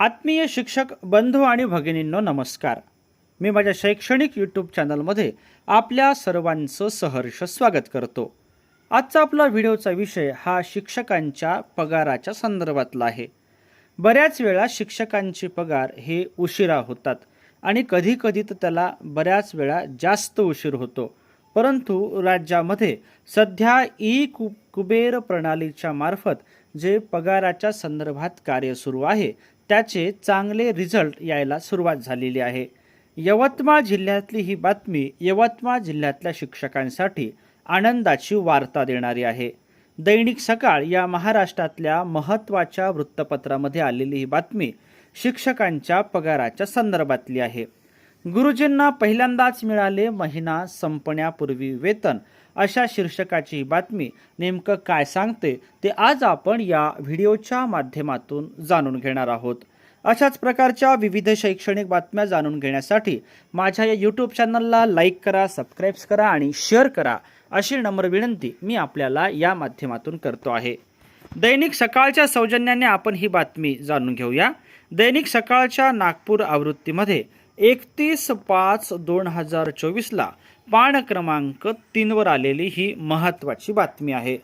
आत्मीय शिक्षक बंधू आणि भगिनींनो नमस्कार. मी माझ्या शैक्षणिक यूट्यूब चॅनलमध्ये आपल्या सर्वांचं सहर्ष स्वागत करतो. आजचा आपला व्हिडिओचा विषय हा शिक्षकांच्या पगाराच्या संदर्भातला आहे. बऱ्याच वेळा शिक्षकांचे पगार हे उशिरा होतात आणि कधीकधी तर त्याला बऱ्याच वेळा जास्त उशीर होतो. परंतु राज्यामध्ये सध्या ई कु कुबेर प्रणालीच्या मार्फत जे पगाराच्या संदर्भात कार्य सुरू आहे त्याचे चांगले रिझल्ट यायला सुरुवात झालेली आहे. यवतमाळ जिल्ह्यातली ही बातमी यवतमाळ जिल्ह्यातल्या शिक्षकांसाठी आनंदाची वार्ता देणारी आहे. दैनिक सकाळ या महाराष्ट्रातल्या महत्त्वाच्या वृत्तपत्रामध्ये आलेली ही बातमी शिक्षकांच्या पगाराच्या संदर्भातली आहे. गुरुजींना पहिल्यांदाच मिळाले महिना संपण्यापूर्वी वेतन. अशा शीर्षकाची ही बातमी नेमकं काय सांगते ते आज आपण या व्हिडिओच्या माध्यमातून जाणून घेणार आहोत. अशाच प्रकारच्या विविध शैक्षणिक बातम्या जाणून घेण्यासाठी माझ्या या यूट्यूब चॅनलला लाईक करा सबस्क्राईब्स करा आणि शेअर करा अशी नम्र विनंती मी आपल्याला या माध्यमातून करतो आहे. दैनिक सकाळच्या सौजन्याने आपण ही बातमी जाणून घेऊया. दैनिक सकाळच्या नागपूर आवृत्तीमध्ये एकतीस पाच दोन हजार चोवीसला पान क्रमांक तीनवर आलेली ही महत्त्वाची बातमी आहे.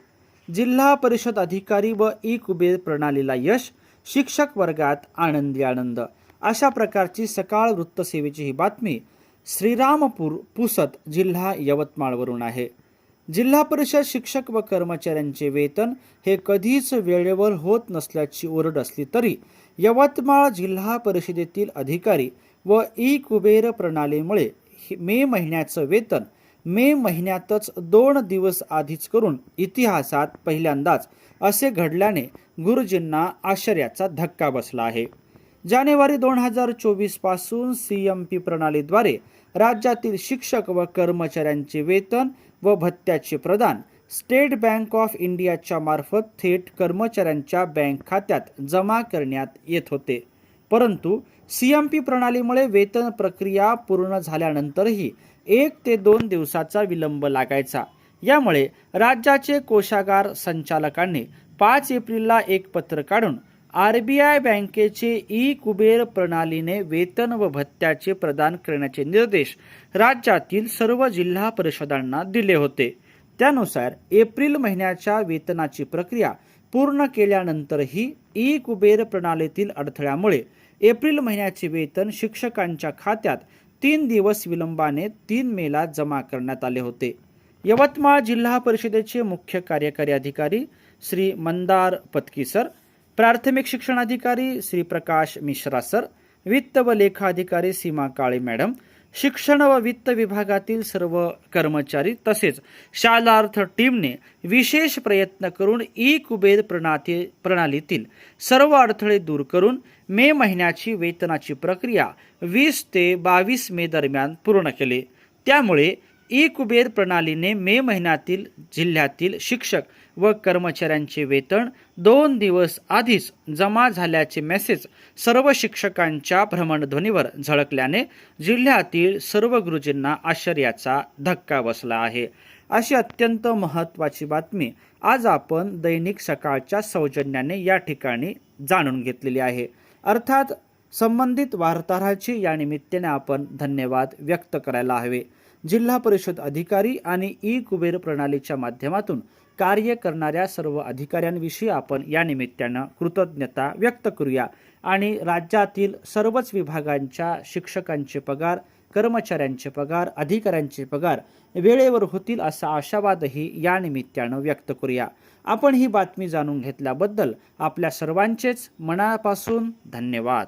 जिल्हा परिषद अधिकारी व ई कुबेर प्रणालीला यश शिक्षक वर्गात आनंदी आनंद. अशा प्रकारची सकाळ वृत्तसेवेची ही बातमी श्रीरामपूर पुसद जिल्हा यवतमाळवरून आहे. जिल्हा परिषद शिक्षक व कर्मचाऱ्यांचे वेतन हे कधीच वेळेवर होत नसल्याची ओरड असली तरी यवतमाळ जिल्हा परिषदेतील अधिकारी व ई कुबेर प्रणालीमुळे मे महिन्याचं वेतन मे महिन्यातच दोन दिवस आधीच करून इतिहासात पहिल्यांदाच असे घडल्याने गुरुजींना आश्चर्याचा धक्का बसला आहे. जानेवारी दोन हजार चोवीसपासून सी एम पी प्रणालीद्वारे राज्यातील शिक्षक व कर्मचाऱ्यांचे वेतन व भत्त्याचे प्रदान स्टेट बँक ऑफ इंडियाच्या मार्फत थेट कर्मचाऱ्यांच्या बँक खात्यात जमा करण्यात येत होते. परंतु सी एम पी प्रणालीमुळे वेतन प्रक्रिया पूर्ण झाल्यानंतरही एक ते दोन दिवसाचा विलंब लागायचा. यामुळे राज्याचे कोषागार संचालकांनी पाच एप्रिलला एक पत्र काढून आर बी आय बँकेचे ई कुबेर प्रणालीने वेतन व भत्त्याचे प्रदान करण्याचे निर्देश राज्यातील सर्व जिल्हा परिषदांना दिले होते. त्यानुसार एप्रिल महिन्याच्या वेतनाची प्रक्रिया पूर्ण केल्यानंतरही ई कुबेर प्रणालीतील अडथळ्यामुळे एप्रिल महिन्याचे वेतन शिक्षकांच्या खात्यात तीन दिवस विलंबाने तीन मेला जमा करण्यात आले होते. यवतमाळ जिल्हा परिषदेचे मुख्य कार्यकारी अधिकारी श्री मंदार पत्की सर प्राथमिक शिक्षणाधिकारी श्री प्रकाश मिश्रा सर वित्त व लेखा अधिकारी सीमा काळे मॅडम शिक्षण व वित्त विभागातील सर्व कर्मचारी तसेच शालार्थ टीमने विशेष प्रयत्न करून ई कुबेर प्रणाती प्रणालीतील सर्व अडथळे दूर करून मे महिन्याची वेतनाची प्रक्रिया वीस ते बावीस मे दरम्यान पूर्ण केली. त्यामुळे ई कुबेर प्रणालीने मे महिन्यातील जिल्ह्यातील शिक्षक व कर्मचाऱ्यांचे वेतन दोन दिवस आधीच जमा झाल्याचे मेसेज सर्व शिक्षकांच्या भ्रमणध्वनीवर झळकल्याने जिल्ह्यातील सर्व गुरुजींना आश्चर्याचा धक्का बसला आहे. अशी अत्यंत महत्त्वाची बातमी आज आपण दैनिक सकाळच्या सौजन्याने या ठिकाणी जाणून घेतलेली आहे. अर्थात संबंधित वार्ताहराची या निमित्ताने आपण धन्यवाद व्यक्त करायला हवे. जिल्हा परिषद अधिकारी आणि ई कुबेर प्रणालीच्या माध्यमातून कार्य करणाऱ्या सर्व अधिकाऱ्यांविषयी आपण या निमित्तानं कृतज्ञता व्यक्त करूया आणि राज्यातील सर्वच विभागांच्या शिक्षकांचे पगार कर्मचाऱ्यांचे पगार अधिकाऱ्यांचे पगार वेळेवर होतील असा आशावादही या निमित्तानं व्यक्त करूया. आपण ही बातमी जाणून घेतल्याबद्दल आपल्या सर्वांचेच मनापासून धन्यवाद.